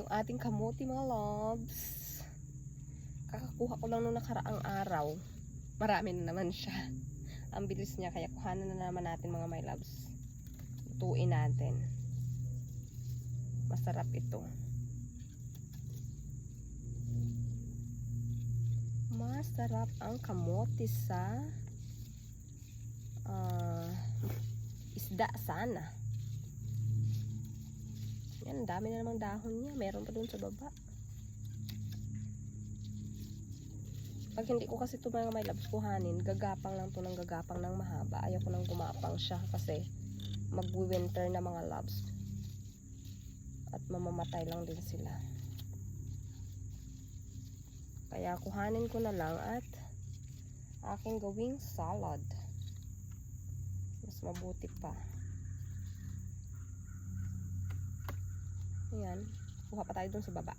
Yung ating kamuti mga loves. Kakakuha ko lang nung nakaraang araw. Marami na naman siya. Ang bilis niya kaya kuhanan na naman natin mga my loves. Lutuin natin. Masarap ito. Masarap ang kamote sa ah, isda sana. Yan, ang dami na namang dahon niya. Meron pa dun sa baba. Pag hindi ko kasi ito mga may labs kuhanin, gagapang lang to ng gagapang ng mahaba. Ayaw ko nang gumapang siya kasi mag-winter na mga labs. At mamamatay lang din sila. Kaya kuhanin ko na lang at aking gawing salad. Mas mabuti pa. Ayan. Kuha pa tayo dun sa baba.